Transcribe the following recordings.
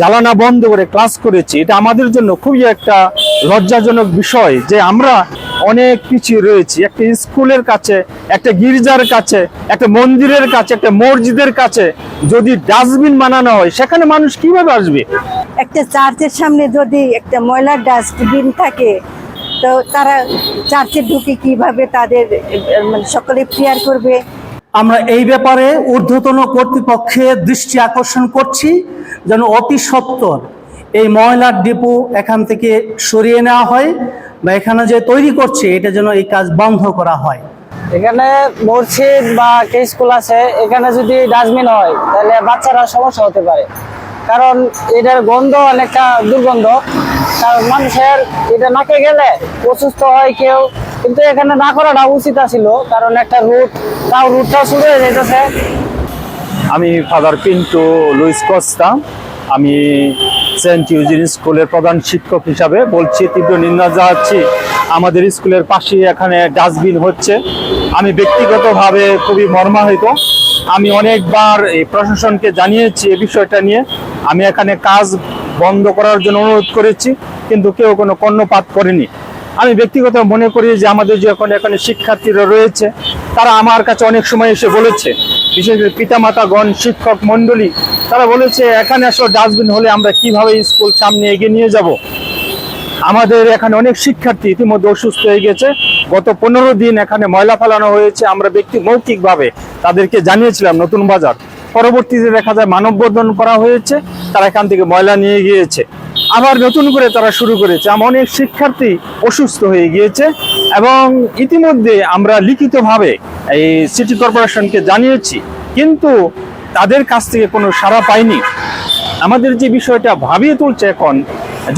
জ্বালানা বন্ধ করে ক্লাস করেছি, এটা আমাদের জন্য খুবই একটা লজ্জাজনক বিষয় যে আমরা অনেক পিছিয়ে রয়েছি। একটা স্কুলের কাছে, একটা গির্জার কাছে, একটা মন্দিরের কাছে, একটা মসজিদের কাছে যদি ডাস্টবিন বানানো হয়, সেখানে মানুষ কীভাবে আসবে? একটা চার্চের সামনে যদি একটা ময়লার ডাস্টবিন থাকে, তো তারা চার্চে ঢুকে কীভাবে তাদের মানে সকলে প্রেয়ার করবে? আমরা এই ব্যাপারে ঊর্ধ্বতন কর্তৃপক্ষের দৃষ্টি আকর্ষণ করছি যেন অতি সত্বর এই ময়লার ডিপো এখান থেকে সরিয়ে নেওয়া হয় বা এখানে যে তৈরি করছে, এটা যেন এই কাজ বন্ধ করা হয়। এখানে মসজিদ বা কে স্কুল আছে, এখানে যদি ডাস্টবিন হয়, তাহলে বাচ্চারা সমস্যা হতে পারে। কারণ এটার গন্ধ অনেকটা দুর্গন্ধ। কারণ মানুষের এটা নাকে গেলে অসুস্থ হয় কেউ। কিন্তু এখানে না করাটা উচিত ছিল কারণ একটা রুট তাও রুটটা শুরু হয়ে যেতেছে। আমি ফাদার পিন্টু লুইস কস্তা, আমি সেন্ট ইউজিন স্কুলের প্রধান শিক্ষক হিসাবে বলছি, তীব্র নিন্দা জানাচ্ছি। আমাদের স্কুলের পাশে এখানে ডাস্টবিন হচ্ছে। আমি ব্যক্তিগতভাবে খুবই মর্মাহত। আমি অনেকবার এই প্রশাসনকে জানিয়েছি এই বিষয়টা নিয়ে। আমি এখানে কাজ বন্ধ করার জন্য অনুরোধ করেছি, কিন্তু কেউ কোনো কর্ণপাত করেনি। আমি ব্যক্তিগত মনে করি যে আমাদের যে এখন এখানে শিক্ষার্থীরা রয়েছে, তারা আমার কাছে অনেক সময় এসে বলেছে, বিশেষ করে পিতামাতাগণ শিক্ষক মণ্ডলী, তারা বলেছে, এখানে আসলে ডাস্টবিন হলে আমরা কীভাবে স্কুল সামনে এগিয়ে নিয়ে যাব? আমাদের এখানে অনেক শিক্ষার্থী ইতিমধ্যে অসুস্থ হয়ে গেছে। গত পনেরো দিন এখানে ময়লা ফেলানো হয়েছে। আমরা ব্যক্তি মৌখিকভাবে তাদেরকে জানিয়েছিলাম, নতুন বাজার। পরবর্তীতে দেখা যায় মানববন্ধন করা হয়েছে। তারা এখান থেকে ময়লা নিয়ে গিয়েছে। আবার নতুন করে তারা শুরু করেছে। আমার অনেক শিক্ষার্থী অসুস্থ হয়ে গিয়েছে এবং ইতিমধ্যে আমরা লিখিতভাবে এই সিটি কর্পোরেশনকে জানিয়েছি, কিন্তু তাদের কাছ থেকে কোনো সাড়া পাইনি। আমাদের যে বিষয়টা ভাবিয়ে তুলছে এখন,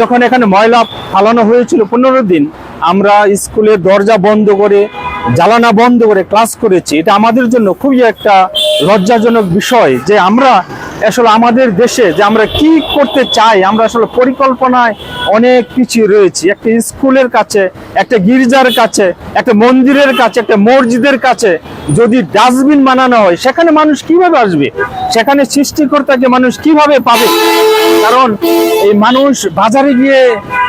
যখন এখানে ময়লা ফালানো হয়েছিল পনেরো দিন, আমরা স্কুলের দরজা বন্ধ করে, জ্বালানা বন্ধ করে ক্লাস করেছি। এটা আমাদের জন্য খুবই একটা লজ্জাজনক বিষয় যে আমরা আসলে আমাদের দেশে যে আমরা কি করতে চাই, আমরা আসলে পরিকল্পনায় অনেক পিছিয়ে রয়েছি। একটা স্কুলের কাছে, একটা গির্জার কাছে, একটা মন্দিরের কাছে, একটা মসজিদের কাছে যদি ডাস্টবিন বানানো হয়, সেখানে মানুষ কীভাবে আসবে? সেখানে সৃষ্টিকর্তাকে মানুষ কীভাবে পাবে? কারণ এই মানুষ বাজারে গিয়ে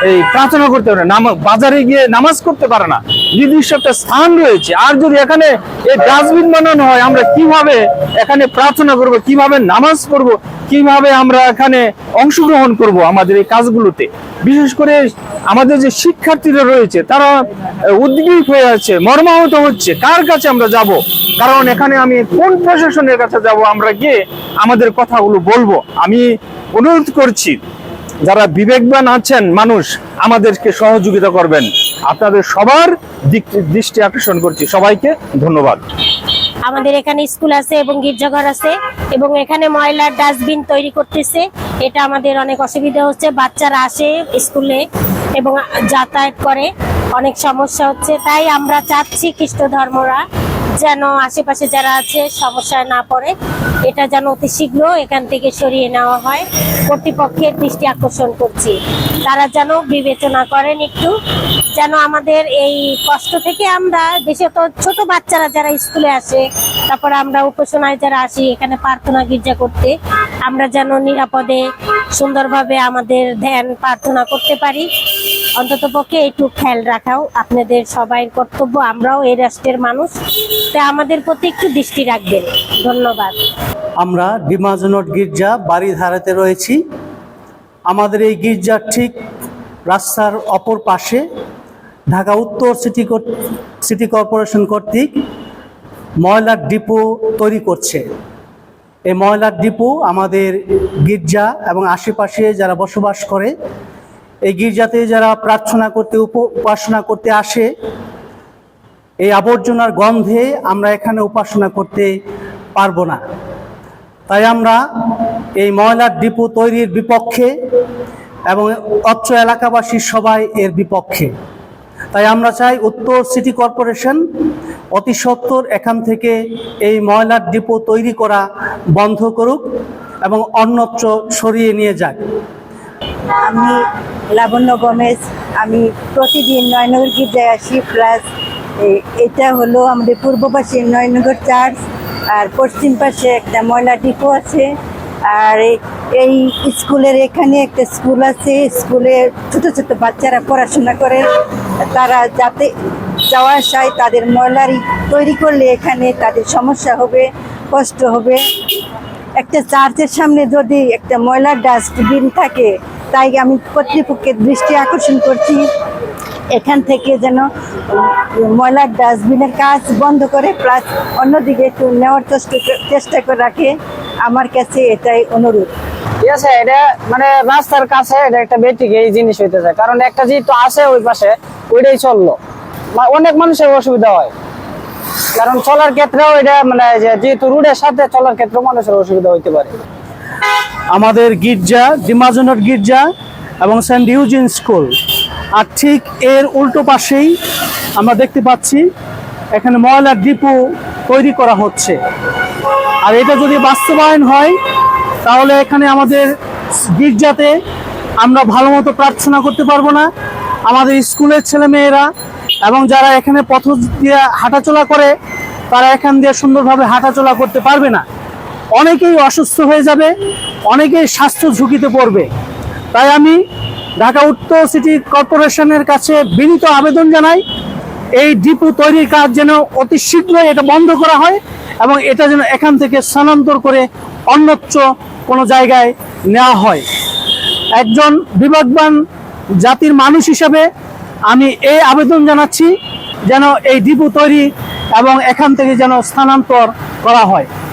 এই প্রার্থনা করতে পারে না বাজারে গিয়ে নামাজ করতে পারে না। নির্দিষ্ট একটা স্থান রয়েছে। আর যদি এখানে এই ডাস্টবিন বানানো হয়, আমরা কীভাবে এখানে প্রার্থনা করব, কীভাবে নামাজ করব কীভাবে আমরা এখানে অংশগ্রহণ করব আমাদের এই কাজগুলোতে? বিশেষ করে আমাদের যে শিক্ষার্থীরা রয়েছে, তারা উদ্গ্রীব হয়ে আছে, মর্মাহত হচ্ছে। কার কাছে আমরা যাব? কারণ এখানে আমি কোন প্রশাসনের কাছে যাব, আমরা গিয়ে আমাদের কথাগুলো বলব। আমি অনুরোধ করছি যারা বিবেকবান আছেন মানুষ, আমাদেরকে সহযোগিতা করবেন। আপনাদের সবার দৃষ্টি আকর্ষণ করছি। সবাইকে ধন্যবাদ। আমাদের এখানে স্কুল আছে এবং গির্জাঘর আছে এবং এখানে ময়লার ডাস্টবিন তৈরি করতেছে। এটা আমাদের অনেক অসুবিধা হচ্ছে। বাচ্চারা আসে স্কুলে এবং যাতায়াত করে। অনেক সমস্যা হচ্ছে। তাই আমরা চাচ্ছি খ্রিস্ট ধর্মরা যেন আশেপাশে যারা আছে সমস্যায় না পড়ে, এটা যেন অতি শীঘ্র এখান থেকে সরিয়ে নেওয়া হয়। কর্তৃপক্ষের দৃষ্টি আকর্ষণ করছি। তারা যেন বিবেচনা করেন একটু, যেন আমাদের এই কষ্ট থেকে আমরা দেশে তো ছোট বাচ্চারা যারা স্কুলে আসে, তারপর আমরা উপাসনায় যারা আসি, এখানে প্রার্থনা গির্জা করতে, আমরা যেন নিরাপদে, সুন্দরভাবে আমাদের ধ্যান প্রার্থনা করতে পারি। অন্তত পক্ষে একটু খেয়াল রাখাও আপনাদের সবাই কর্তব্য, আমরাও এই রাষ্ট্রের মানুষ। তাই আমাদের প্রতি একটু দৃষ্টি রাখবেন। ধন্যবাদ। আমরা ডিমাজনট গির্জা বাড়ি ধারাতে রয়েছি। আমাদের এই গির্জার ঠিক রাস্তার অপর পাশে ঢাকা উত্তর সিটি সিটি কর্পোরেশন কর্তৃক ময়লার ডিপো তৈরি করছে। এই ময়লার ডিপো আমাদের গির্জা এবং আশেপাশে যারা বসবাস করে এই গির্জাতে যারা প্রার্থনা করতে, উপ- উপাসনা করতে আসে, এই আবর্জনার গন্ধে আমরা এখানে উপাসনা করতে পারব না। তাই আমরা এই ময়লার ডিপো তৈরির বিপক্ষে এবং অত্র এলাকাবাসীর সবাই এর বিপক্ষে। তাই আমরা চাই উত্তর সিটি কর্পোরেশন অতি সত্বর এখান থেকে এই ময়লার ডিপো তৈরি করা বন্ধ করুক এবং অন্যত্র সরিয়ে নিয়ে যাক। আমি লাবণ্য গমেজ আমি প্রতিদিন নয়নগর গির্জায় আসি প্লাস এটা হলো আমাদের পূর্ব পাশে নয়নগর চার্চ আর পশ্চিম পাশে একটা ময়লা ডিপো আছে, আর এই স্কুলের এখানে একটা স্কুল আছে স্কুলে ছোট ছোট বাচ্চারা পড়াশোনা করে, তারা যাতে যাওয়া আসায় তাদের ময়লারি তৈরি করলে এখানে তাদের সমস্যা হবে, কষ্ট হবে। একটা চার্চের সামনে যদি একটা ময়লার ডাস্টবিন থাকে তাই আমি কর্তৃপক্ষের দৃষ্টি আকর্ষণ করছি। এখান থেকে যেন ময়লার ডাস্টবিনের কাজ বন্ধ করে প্লাস অন্যদিকে একটু নেওয়ার চেষ্টা করে রাখে আমার কাছে এটাই অনুরোধ। ঠিক আছে, এটা মানে রাস্তার কাছে এটা একটা বেটিক এই জিনিস হইতে হইতেছে। কারণ একটা যেহেতু আছে ওই পাশে, ওইটাই চলল। অনেক মানুষের অসুবিধা হয়। কারণ চলার ক্ষেত্রেও এটা মানে যেহেতু রোডের সাথে চলার ক্ষেত্রেও মানুষের অসুবিধা হইতে পারে। আমাদের গির্জা, ডিমাজনট গির্জা এবং সেন্ট ইউজিন স্কুল। আর ঠিক এর উল্টো পাশেই আমরা দেখতে পাচ্ছি, এখানে ময়লার ডিপো তৈরি করা হচ্ছে। আর এটা যদি বাস্তবায়ন হয়, তাহলে এখানে আমাদের গির্জাতে আমরা ভালো মতো প্রার্থনা করতে পারব না। আমাদের স্কুলের ছেলেমেয়েরা এবং যারা এখানে পথ দিয়ে হাঁটাচলা করে, তারা এখান দিয়ে সুন্দরভাবে হাঁটাচলা করতে পারবে না। অনেকেই অসুস্থ হয়ে যাবে, অনেকেই স্বাস্থ্য ঝুঁকিতে পড়বে। তাই আমি ঢাকা উত্তর সিটি কর্পোরেশনের কাছে বিনীত আবেদন জানাই, এই ডিপু তৈরির কাজ যেন অতি শীঘ্রই এটা বন্ধ করা হয় এবং এটা যেন এখান থেকে স্থানান্তর করে অন্যত্র কোনো জায়গায় নেওয়া হয়। একজন বিবেকবান জাতির মানুষ হিসাবে আমি এই আবেদন জানাচ্ছি যেন এই ডিপু তৈরি এবং এখান থেকে যেন স্থানান্তর করা হয়।